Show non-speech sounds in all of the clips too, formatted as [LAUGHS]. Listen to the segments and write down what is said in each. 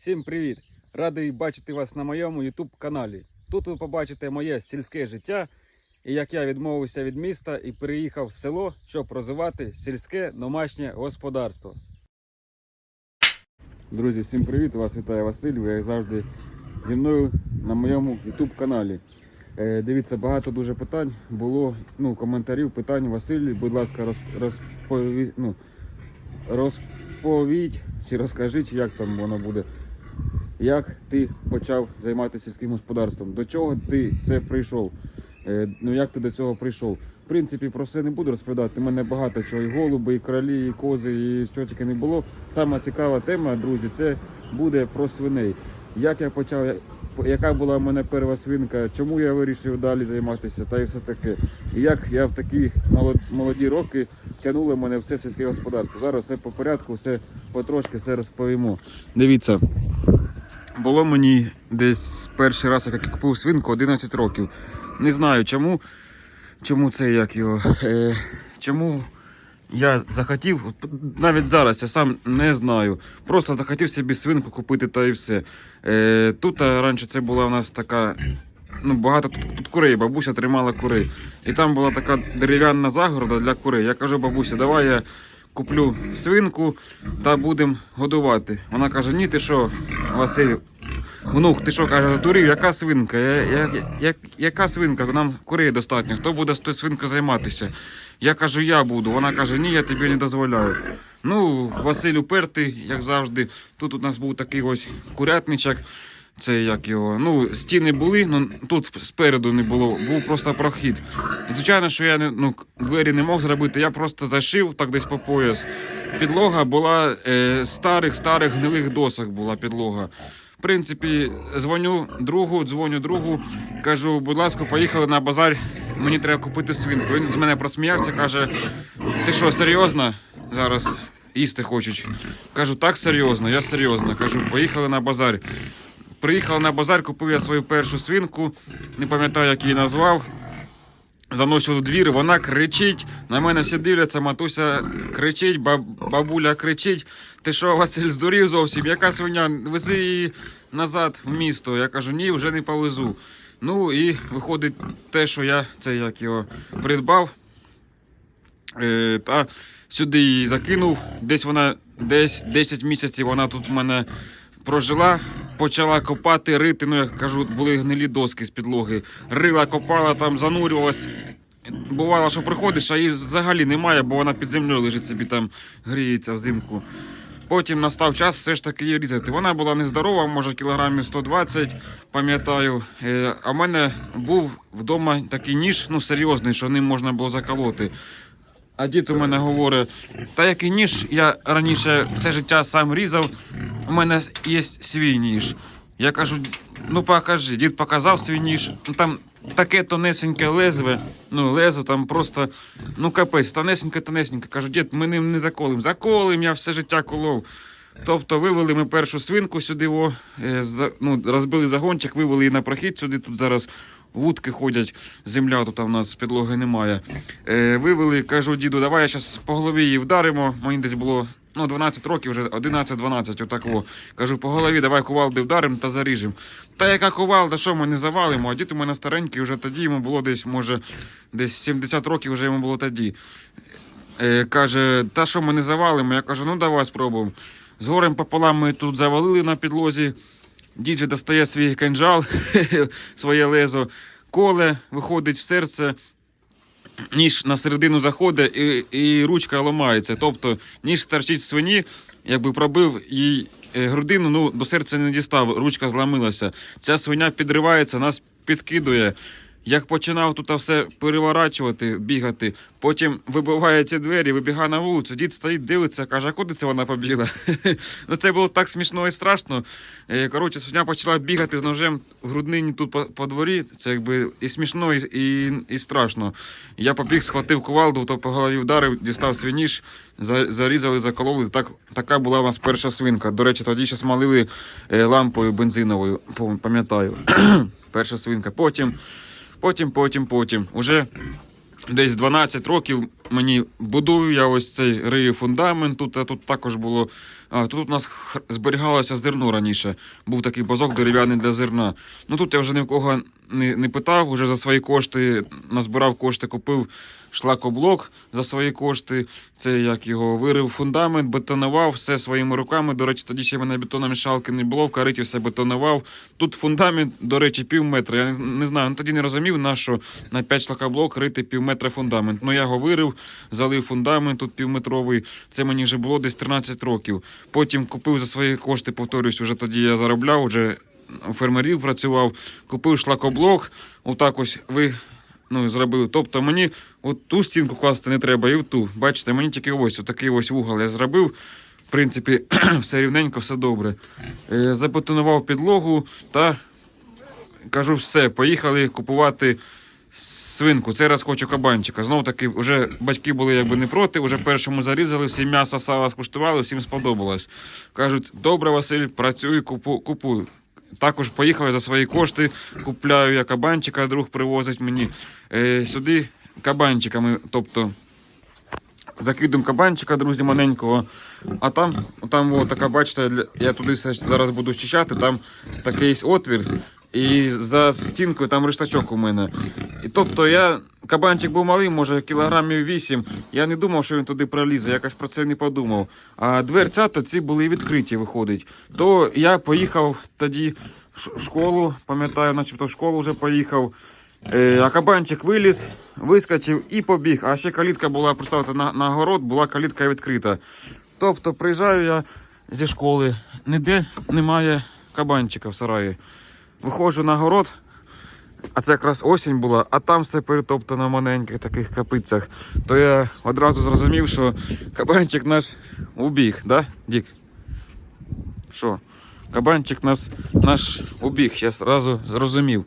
Всім привіт! Радий бачити вас на моєму YouTube каналі. Тут ви побачите моє сільське життя і як я відмовився від міста і переїхав в село, щоб розвивати сільське домашнє господарство. Друзі, всім привіт! Вас вітає Василь. Ви як завжди зі мною на моєму YouTube каналі. Е, дивіться, багато дуже питань було, ну, коментарів, питань. Василь, будь ласка, роз, розпові, ну, розповідь чи розкажіть, як там воно буде. Як ти почав займатися сільським господарством? До чого ти це прийшов? Е, ну як ти до цього прийшов? В принципі, про все не буду розповідати. У мене багато чого. І голуби, і кролі, і кози, і що тільки не було. Сама цікава тема, друзі, це буде про свиней. Як я почав, яка була в мене перша свинка, чому я вирішив далі займатися, та і все таке. І як я в такі молоді роки тягнуло мене в це сільське господарство. Зараз все по порядку, все потрошки, все розповімо. Дивіться. Було мені десь перший раз, як я купив свинку, 11 років. Не знаю чому. Чому це як його. Е, чому я захотів, навіть зараз я сам не знаю. Просто захотів собі свинку купити та і все. Е, тут раніше це була у нас така. Ну, багато тут, тут курей, бабуся тримала курей. І там була така дерев'яна загорода для курей. Я кажу, бабуся, давай я куплю свинку та будемо годувати. Вона каже: ні, ти що, Василь, внук, ти що каже, здурів, яка свинка? Я, я, я, яка свинка? Нам курей достатньо. Хто буде з тою свинкою займатися? Я кажу, я буду. Вона каже, ні, я тобі не дозволяю. Ну, Василь упертий, як завжди. Тут у нас був такий ось курятничок. Це як його. Ну, стіни були, ну тут спереду не було, був просто прохід. І, звичайно, що я не ну, двері не мог зробити, я просто зашив так десь по пояс. Підлога була е, старих, старих гнилих досок була підлога. Принципі, дзвоню другу, дзвоню другу, кажу, будь ласка, поїхали на базар, мені треба купити свинку. Він з мене просміявся, каже, ти що, серйозно? Зараз їсти хочуть. Кажу, так серйозно, я серйозно. Кажу, поїхали на базар. Приїхав на базар, купив я свою першу свинку, не пам'ятаю, як її назвав. Заносив у двір, вона кричить. На мене всі дивляться, матуся кричить, баб, бабуля кричить. Ти що, Василь, здурів зовсім? Яка свиня? Вези її назад в місто. Я кажу, ні, вже не повезу. Ну і виходить те, що я це як його придбав. Е, та сюди її закинув. Десь вона десь 10 місяців вона тут в мене прожила, почала копати, рити. Ну, як кажу, були гнилі доски з підлоги. Рила, копала, там занурювалась. Бувало, що приходиш, а її взагалі немає, бо вона під землею лежить собі там, гріється взимку. Потім настав час все ж таки її різати. Вона була нездорова, може кілограмів 120, пам'ятаю. Е, А в мене був вдома такий ніж, ну серйозний, що ним можна було заколоти. А дід у мене говорить, та який ніж, я раніше все життя сам різав, у мене є свій ніж. Я кажу, ну покажи, дід показав свій ніж. Ну там таке тонесеньке лезве, ну лезо там просто, ну капець, тонесеньке, тонесеньке. Кажу, дід, ми ним не заколим. Заколим, я все життя колов. Тобто вивели ми першу свинку сюди, о, е, ну, розбили загончик, вивели її на прохід сюди. Тут зараз вудки ходять, земля тут у нас підлоги немає. Е, вивели, кажу, діду, давай я зараз по голові її вдаримо. Мені десь було ну, 12 років, вже 11-12, отак во. Кажу, по голові давай кувалди вдаримо та заріжемо. Та яка кувалда, що ми не завалимо? А дід у мене старенький, вже тоді йому було десь, може, десь 70 років вже йому було тоді. Е, каже, та що ми не завалимо? Я кажу, ну давай спробуємо. З горем пополам ми тут завалили на підлозі. Дід же достає свій кинжал, [LAUGHS] своє лезо, коле, виходить в серце, ніж на середину заходить і, і ручка ламається. Тобто ніж старчить свині, якби пробив їй е, грудину, ну до серця не дістав, ручка зламилася. Ця свиня підривається, нас підкидує. Як починав тут все переворачувати, бігати, потім вибиває ці двері, вибігає на вулицю, дід стоїть, дивиться, каже, а куди це вона побігла? [LAUGHS] ну це було так смішно і страшно. Е, Коротше, свиня почала бігати з ножем в груднині тут по, по дворі. Це якби і смішно, і, і, і страшно. Я побіг, схватив кувалду, то по голові вдарив, дістав свій ніж, зарізали, закололи. Так, така була у нас перша свинка. До речі, тоді ще смалили е, лампою бензиновою, пам'ятаю. [CLEARS THROAT] перша свинка. Потім, потім, потім, потім. Уже десь 12 років мені будую я ось цей рию фундамент. Тут, а тут також було А, тут у нас зберігалося зерно раніше. Був такий базок дерев'яний для зерна. Ну тут я вже ні в кого не, не питав, вже за свої кошти назбирав кошти, купив шлакоблок за свої кошти. Це як його вирив фундамент, бетонував все своїми руками. До речі, тоді ще в мене бетономішалки не було, в кариті все бетонував. Тут фундамент, до речі, пів метра. Я не знаю, ну тоді не розумів, на що на 5 шлакоблок рити пів метра фундамент. Ну я його вирив, залив фундамент тут півметровий. Це мені вже було десь 13 років. Потім купив за свої кошти, повторюсь, вже тоді я заробляв, вже у фермерів працював, купив шлакоблок, отак ось ви. Ну, зробив. Тобто мені от ту стінку класти не треба, і в ту. Бачите, мені тільки ось отакий ось вугол я зробив. В принципі, [CLEARS THROAT] все рівненько, все добре. Е, забетонував підлогу та кажу, все, поїхали купувати свинку. Цей раз хочу кабанчика. Знову таки, вже батьки були якби не проти, вже першому зарізали, всі м'ясо, сало скуштували, всім сподобалось. Кажуть, добре, Василь, працюй, купу, купуй. Також поїхав за свої кошти, купляю я кабанчика, друг привозить мені е, сюди кабанчиками. Тобто закидуємо кабанчика, друзі, маленького. А там, там о, така, бачите, я туди зараз буду щищати, там такий отвір. І за стінкою там рештачок у мене. І тобто я кабанчик був малий, може кілограмів 8. Я не думав, що він туди пролізе, якось про це не подумав. А дверцята ці були відкриті, виходить. То я поїхав тоді в школу, пам'ятаю, начебто в школу вже поїхав. Е, а кабанчик виліз, вискочив і побіг. А ще калітка була, представте, на, на город, була калітка відкрита. Тобто приїжджаю я зі школи, ніде немає кабанчика в сараї. Виходжу на город, а це якраз осінь була, а там все перетоптано в маленьких таких капицях. То я одразу зрозумів, що кабанчик наш убіг, да, Дік? Що? Кабанчик нас, наш убіг, я одразу зрозумів.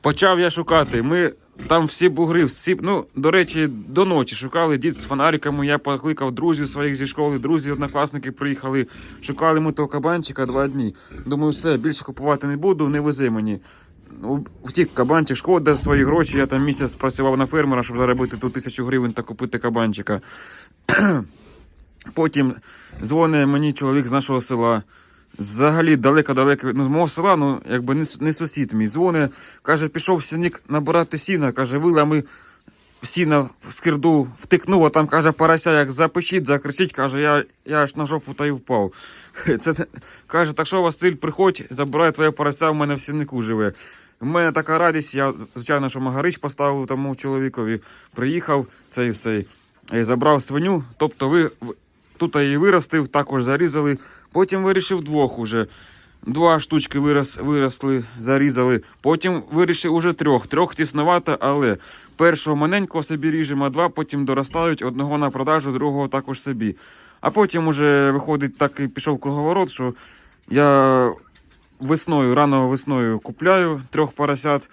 Почав я шукати. Ми там всі бугри, всі, ну, до речі, до ночі шукали дід з фонариками. Я покликав друзів своїх зі школи, друзі, однокласники приїхали. Шукали ми того кабанчика два дні. Думаю, все, більше купувати не буду, не вези мені. Втік кабанчик, шкода свої гроші. Я там місяць працював на фермера, щоб заробити ту тисячу гривень та купити кабанчика. [CLEARS THROAT] Потім дзвонить мені чоловік з нашого села. Взагалі далеко-далеко ну, з мого села, ну якби не, не сусід мій. Дзвони, каже, пішов сінік набирати сіна. Каже, вила ми сіна в скирду втикнув, а там каже, порося як запишіть, закричить, каже, я, я аж на жопу та й впав. [LAUGHS] Це каже, так що Василь, приходь, забирай твоє порося, в мене в сіннику живе. У мене така радість, я, звичайно, що магарич поставив тому чоловікові, приїхав цей все, забрав свиню. Тобто ви тут її виростив, також зарізали. Потім вирішив двох уже. Два штучки вирос, виросли, зарізали. Потім вирішив уже трьох. Трьох тісновато, але першого маленького собі ріжемо, а два потім доростають, одного на продажу, другого також собі. А потім уже виходить так і пішов круговорот, що я весною, рано весною купляю трьох поросят,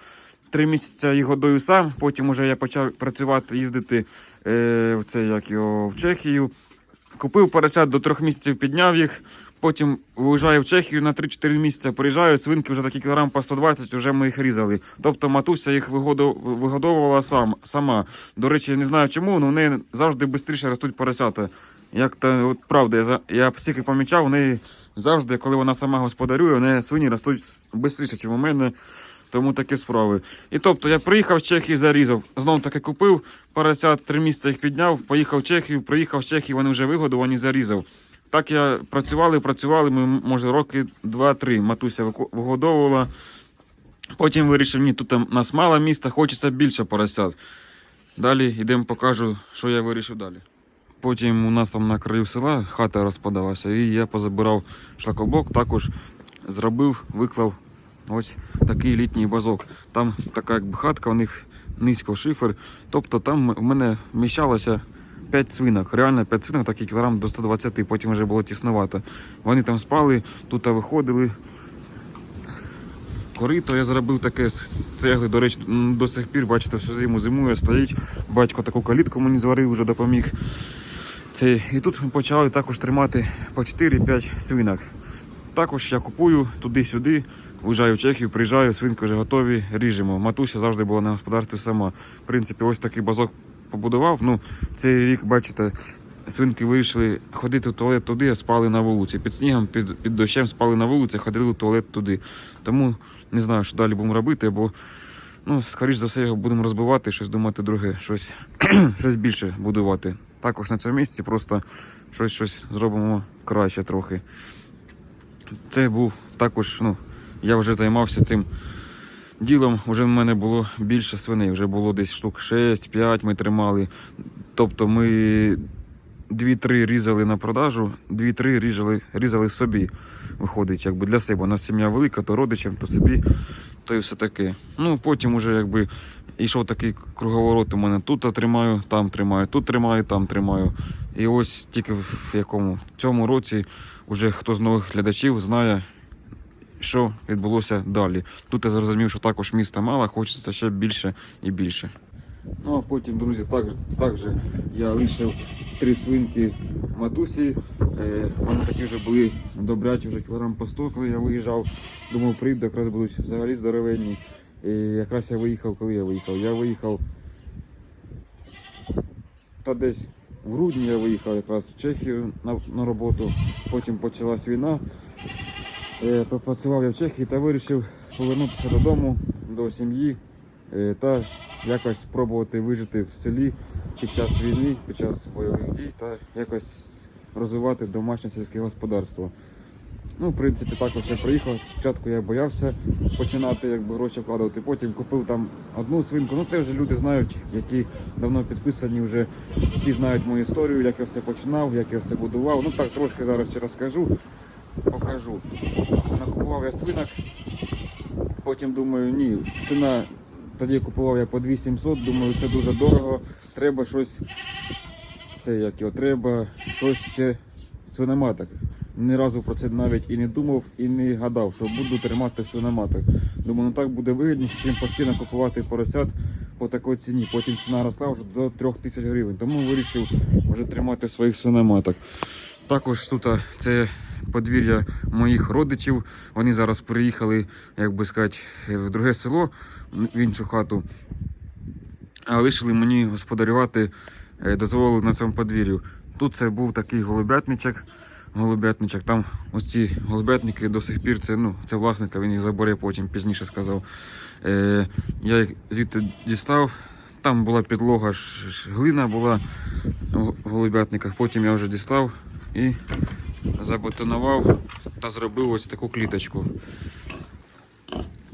три місяці їх годую сам. Потім уже я почав працювати, їздити е, в це як його в Чехію. Купив поросят до трьох місяців, підняв їх. Потім виїжджаю в Чехію на 3-4 місяці, приїжджаю, свинки вже такі кілограм по 120, вже ми їх різали. Тобто матуся їх вигодовувала сам, сама. До речі, я не знаю чому, але в неї завжди швидше ростуть поросята. Як то, от правда, я, я стільки помічав, неї завжди, коли вона сама господарює, неї свині ростуть швидше, ніж у мене. Тому такі справи. І тобто я приїхав з Чехії, зарізав. Знов таки купив поросят, три місяці їх підняв, поїхав в Чехію, приїхав з Чехії, вони вже вигодовані, зарізав. Так я працювали, працювали, ми, може, роки два-три. Матуся вигодовувала. Потім вирішив, ні, тут там нас мало міста, хочеться більше поросят. Далі йдемо, покажу, що я вирішив далі. Потім у нас там на краю села хата розпадалася, і я позабирав шлакоблок, також зробив, виклав ось такий літній базок. Там така якби хатка, у них низько шифер. Тобто там в мене вміщалося 5 свинок. Реально 5 свинок, так і кілограм до 120, потім вже було тісновато. Вони там спали, тут виходили. Корито я зробив таке з цегли. До речі, до сих пір, бачите, всю зиму зимує, стоїть. Батько таку калітку мені зварив, вже допоміг. Це, і тут ми почали також тримати по 4-5 свинок. Також я купую туди-сюди, виїжджаю в Чехію, приїжджаю, свинки вже готові, ріжемо. Матуся завжди була на господарстві сама. В принципі, ось такий базок побудував. Ну, цей рік, бачите, свинки вирішили ходити в туалет туди, а спали на вулиці. Під снігом, під, під дощем спали на вулиці, ходили в туалет туди. Тому не знаю, що далі будемо робити, бо ну, скоріш за все його будемо розбивати, щось думати друге, щось, [CLEARS THROAT] щось більше будувати. Також на цьому місці просто щось, щось зробимо краще трохи. Це був також, ну, я вже займався цим ділом. Вже в мене було більше свиней, вже було десь штук 6-5 ми тримали. Тобто ми 2-3 різали на продажу, 2-3 різали, різали собі. Виходить, якби для себе. У нас сім'я велика, то родичам, то собі, то і все таке. Ну, потім уже якби йшов такий круговорот у мене. Тут тримаю, там тримаю, тут тримаю, там тримаю. І ось тільки в якому в цьому році вже хто з нових глядачів знає, що відбулося далі. Тут я зрозумів, що також міста мало, хочеться ще більше і більше. Ну а потім, друзі, так, так же я лишив три свинки матусі. Е, вони такі вже були добрячі, вже кілограм по 100, коли я виїжджав. Думав, прийду, якраз будуть взагалі здоровенні. І якраз я виїхав, коли я виїхав. Я виїхав та десь в грудні я виїхав якраз в Чехію на, на роботу. Потім почалась війна. Е, Попрацював я в Чехії та вирішив повернутися додому, до сім'ї е, та якось спробувати вижити в селі під час війни, під час бойових дій та якось розвивати домашнє сільське господарство. Ну, в принципі, також я приїхав. Спочатку я боявся починати якби, гроші вкладати, потім купив там одну свинку. Ну це вже люди знають, які давно підписані, вже всі знають мою історію, як я все починав, як я все будував. Ну так трошки зараз ще розкажу, покажу. Накупував я свинок, потім думаю, ні, ціна. Тоді купував я по 2700, думаю, це дуже дорого. Треба щось. Це як його треба, щось ще свиноматок. Ні разу про це навіть і не думав, і не гадав, що буду тримати свиноматок. Думаю, ну так буде вигідніше, чим постійно купувати поросят по такій ціні. Потім ціна росла вже до 3000 гривень. Тому вирішив вже тримати своїх свиноматок. Також тут це подвір'я моїх родичів. Вони зараз переїхали, як би сказати, в друге село, в іншу хату. А лишили мені господарювати, е, дозволили на цьому подвір'ю. Тут це був такий голубятничок. Голубятничок. Там ось ці голубятники до сих пір це, ну, це власника, він їх забере потім пізніше сказав. Е, я їх звідти дістав. Там була підлога, глина була в голубятниках. Потім я вже дістав і забетонував та зробив ось таку кліточку.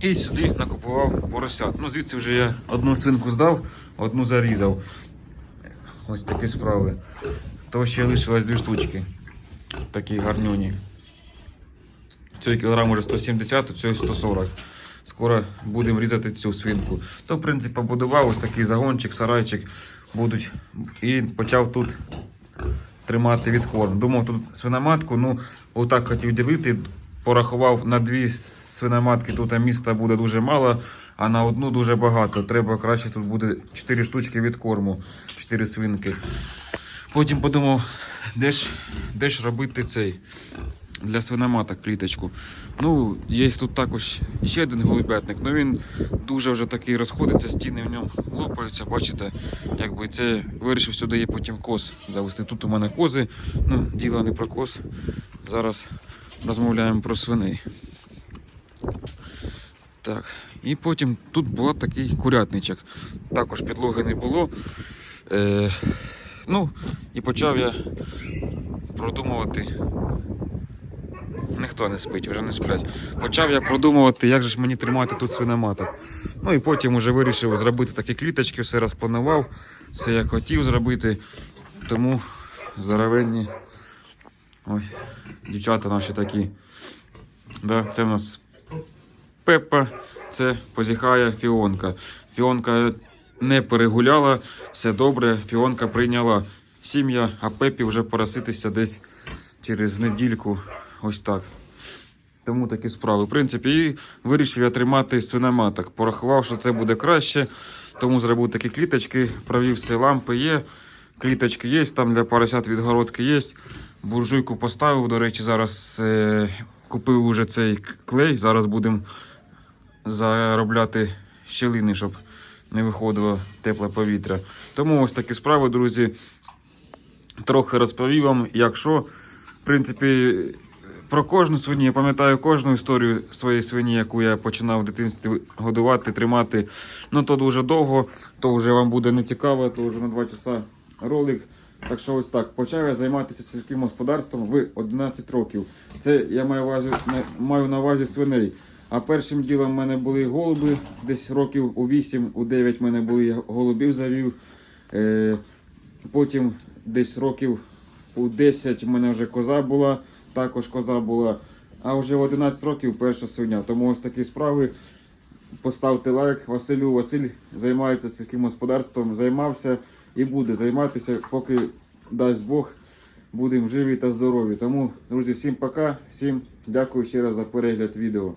І сюди накупував поросят. Ну, звідси вже я одну свинку здав, одну зарізав. Ось такі справи. То ще лишилось дві штучки. Такі гарнюні. Цей кілограм уже 170, а цього 140. Скоро будемо різати цю свинку. То, в принципі, побудував ось такий загончик, сарайчик будуть. І почав тут тримати відкорм. Думав, тут свиноматку, ну, отак хотів ділити. Порахував на дві свиноматки, тут міста буде дуже мало, а на одну дуже багато. Треба краще тут буде 4 штучки від корму, 4 свинки. Потім подумав, де ж, де ж робити цей для свиноматок кліточку. Ну, є тут також ще один голубятник, але він дуже вже такий розходиться, стіни в ньому лопаються, бачите, якби це вирішив сюди є потім коз завести. Тут у мене кози, ну, діло не про коз. Зараз розмовляємо про свиней. Так, і потім тут був такий курятничок. Також підлоги не було. Е, ну, і почав я продумувати. Ніхто не спить, вже не сплять. Почав я продумувати, як же ж мені тримати тут свиноматок. Ну і потім вже вирішив зробити такі кліточки, все розпланував, все як хотів зробити. Тому здоровенні ось дівчата наші такі. Да, це в нас Пеппа, це позіхає Фіонка. Фіонка не перегуляла, все добре, Фіонка прийняла сім'я, а Пепі вже пороситися десь через недільку. Ось так. Тому такі справи. В принципі, і вирішив я тримати свиноматок. Порахував, що це буде краще. Тому зробив такі кліточки, провів все, лампи є, кліточки є, там для поросят відгородки є. Буржуйку поставив, до речі, зараз е, купив уже цей клей. Зараз будемо заробляти щілини, щоб не виходило тепле повітря. Тому ось такі справи, друзі. трохи розповів вам, якщо, в принципі, про кожну свині, я пам'ятаю кожну історію своєї свині, яку я починав в дитинстві годувати, тримати. Ну то дуже довго, то вже вам буде не цікаво, то вже на 2 часа ролик. Так що ось так, почав я займатися сільським господарством в 11 років. Це я маю, увазі, маю на увазі свиней. А першим ділом в мене були голуби, десь років у 8, у 9 в мене були голубів завів. Е, потім десь років у 10 в мене вже коза була, також коза була. А вже в 11 років перша свиня. Тому ось такі справи. Поставте лайк. Василю Василь займається сільським господарством, займався і буде займатися, поки дасть Бог, будемо живі та здорові. Тому, друзі, всім пока, всім дякую ще раз за перегляд відео.